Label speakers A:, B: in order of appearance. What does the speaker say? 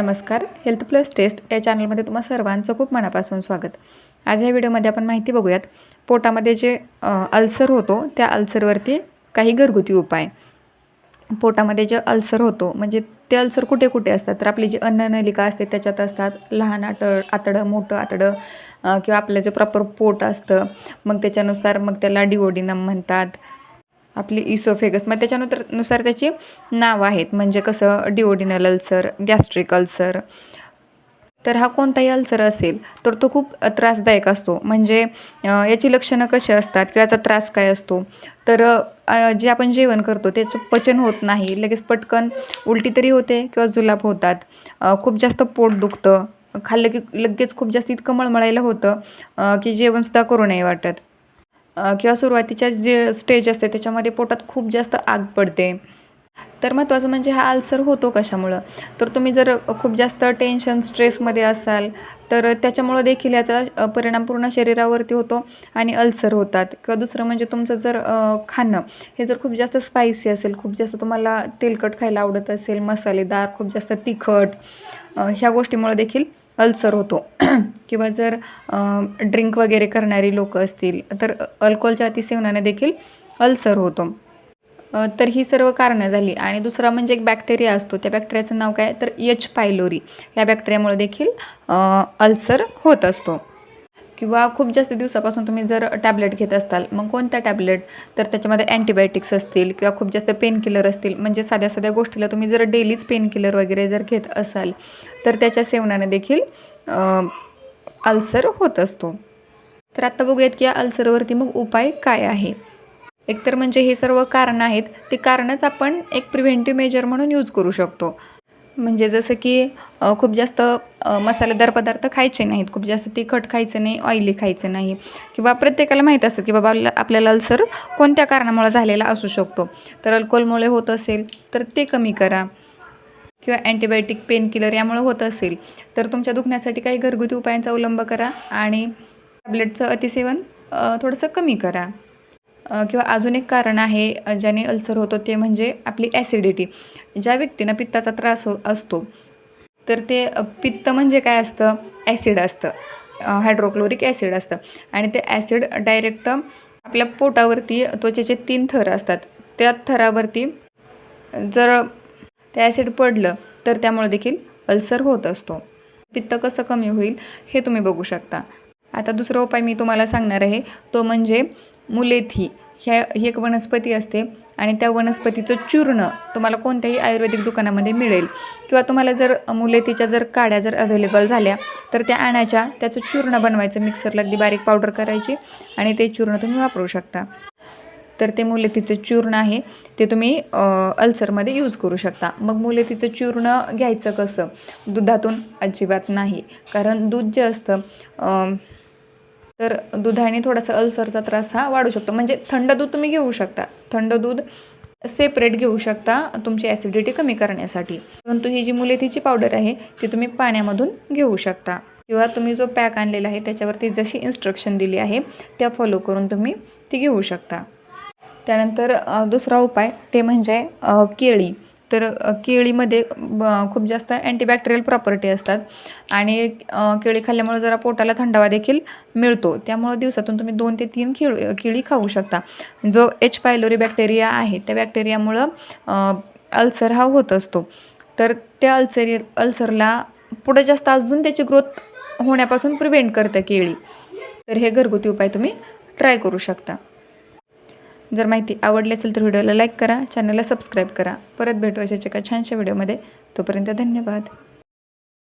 A: नमस्कार health plus taste या चॅनलमध्ये तुम्हा सर्वांचं खूप मनापासून स्वागत. आज ह्या व्हिडिओमध्ये आपण माहिती बघूयात पोटामध्ये जे अल्सर होतो त्या अल्सरवरती काही घरगुती उपाय. पोटामध्ये जे अल्सर होतो म्हणजे ते अल्सर कुठे कुठे असतात? तर आपली जी अन्ननलिका असते त्याच्यात असतात लहान आतड आतडं मोठं आतडं किंवा आपलं जे प्रॉपर पोट असतं मग त्याच्यानुसार मग त्याला डिओडिनम म्हणतात आपली इसोफेगस. मग त्याच्यानुसार नुसार त्याची नावं आहेत. म्हणजे कसं डिओडिनल अल्सर गॅस्ट्रिक अल्सर तर हा कोणताही अल्सर असेल तर तो खूप त्रासदायक असतो. म्हणजे याची लक्षणं कशी असतात किंवा याचा त्रास काय असतो? तर जे आपण जेवण करतो त्याचं पचन होत नाही. लगेच पटकन उलटी तरी होते किंवा जुलाब होतात. खूप जास्त पोट दुखतं. खाल्लं की लगेच खूप जास्त इतकं मळमळायला होतं की जेवणसुद्धा करू नाही वाटत. किंवा सुरुवातीच्या जे स्टेज असते त्याच्यामध्ये पोटात खूप जास्त आग पडते. तर महत्त्वाचं म्हणजे हा आल्सर होतो कशामुळं? तर तुम्ही जर खूप जास्त टेन्शन स्ट्रेसमध्ये असाल तर त्याच्यामुळं देखील याचा परिणाम पूर्ण शरीरावरती होतो आणि अल्सर होतात. किंवा दुसरं म्हणजे तुमचं जर खाणं हे जर खूप जास्त स्पायसी असेल खूप जास्त तुम्हाला तेलकट खायला आवडत असेल मसालेदार खूप जास्त तिखट ह्या गोष्टीमुळं देखील अल्सर होतो. किंवा जर ड्रिंक वगैरे करणारी लोक असतील तर अल्कोहोलच्या अतिसेवनाने देखील अल्सर होतो. तर ही सर्व कारणं झाली. आणि दुसरा म्हणजे एक बॅक्टेरिया असतो. त्या बॅक्टेरियाचं नाव काय? तर एच पायलोरी. या बॅक्टेरियामुळे देखील अल्सर होत असतो. किंवा खूप जास्त दिवसापासून तुम्ही जर टॅबलेट घेत असाल मग कोणत्या टॅबलेट? तर त्याच्यामध्ये अँटीबायोटिक्स असतील किंवा खूप जास्त पेनकिलर असतील. म्हणजे साध्या साध्या गोष्टीला तुम्ही जर डेलीच पेनकिलर वगैरे जर घेत असाल तर त्याच्या सेवनाने देखील अल्सर होत असतो. तर आत्ता बघूयात की या अल्सरवरती मग उपाय काय आहे? एकतर म्हणजे हे सर्व कारणं आहेत ते कारणच आपण एक प्रिव्हेंटिव्ह मेजर म्हणून यूज करू शकतो. म्हणजे जसं की खूप जास्त मसालेदार पदार्थ खायचे नाहीत. खूप जास्त तिखट खायचं नाही ऑइली खायचं नाही. किंवा प्रत्येकाला माहीत असतं की बाबा आपल्याला अल्सर कोणत्या कारणामुळे झालेला असू शकतो. तर अल्कोहोलमुळे होत असेल तर ते कमी करा. किंवा अँटीबायोटिक पेन किलर यामुळे होत असेल तर तुमच्या दुखण्यासाठी काही घरगुती उपायांचा अवलंब करा आणि टॅबलेटचं अतिसेवन थोडंसं कमी करा. किंवा अजून एक कारण आहे ज्याने अल्सर होतो ते म्हणजे आपली ॲसिडिटी ज्या व्यक्तींना पित्ताचा त्रास हो असतो तर ते पित्त म्हणजे काय असतं? ॲसिड असतं. हायड्रोक्लोरिक ॲसिड असतं. आणि ते ॲसिड डायरेक्ट आपल्या पोटावरती त्वचेचे तीन थर असतात. त्या थरावरती जर ते ॲसिड पडलं तर त्यामुळे देखील अल्सर होत असतो. पित्त कसं कमी होईल हे तुम्ही बघू शकता. आता दुसरा उपाय मी तुम्हाला सांगणार आहे तो म्हणजे मुलेथी. ह्या ही एक वनस्पती असते आणि त्या वनस्पतीचं चूर्ण तुम्हाला कोणत्याही आयुर्वेदिक दुकानामध्ये मिळेल. किंवा तुम्हाला जर मुलेथीच्या जर काड्या जर अवेलेबल झाल्या तर त्या आणायच्या त्याचं चूर्ण बनवायचं मिक्सरला अगदी बारीक पावडर करायची आणि ते चूर्ण तुम्ही वापरू शकता. तर ते मुलेथीचं चूर्ण आहे ते तुम्ही अल्सरमध्ये यूज करू शकता. मग मुलेथीचं चूर्ण घ्यायचं कसं? दुधातून अजिबात नाही. कारण दूध जे असतं तर दुधाने थोडासा अल्सरचा त्रास हा वाढू शकतो. म्हणजे थंड दूध तुम्ही घेऊ शकता. थंड दूध सेपरेट घेऊ शकता तुमची ॲसिडिटी कमी करण्यासाठी. परंतु ही जी मुलेथीची पावडर आहे ती तुम्ही पाण्यामधून घेऊ शकता. किंवा तुम्ही जो पॅक आणलेला आहे त्याच्यावरती जशी इन्स्ट्रक्शन दिली आहे त्या फॉलो करून तुम्ही ती घेऊ शकता. त्यानंतर दुसरा उपाय ते म्हणजे केळी. तर केळीमध्ये ब- खूप जास्त अँटीबॅक्टेरियल प्रॉपर्टी असतात. आणि केळी खाल्ल्यामुळे जरा पोटाला थंडावा देखील मिळतो. त्यामुळे दिवसातून तुम्ही दोन ते तीन केळी केळी खाऊ शकता. जो एच पायलोरी बॅक्टेरिया आहे त्या बॅक्टेरियामुळं अल्सर हा होत असतो. तर त्या अल्सरी अल्सरला पुढे जास्त अजून त्याची ग्रोथ होण्यापासून प्रिव्हेंट करतं केळी. तर हे घरगुती उपाय तुम्ही ट्राय करू शकता. जर माहिती आवडली असेल तर व्हिडिओला लाईक करा चॅनलला सबस्क्राईब करा. परत भेटू अशाच एका छानशा व्हिडिओमध्ये. तोपर्यंत धन्यवाद.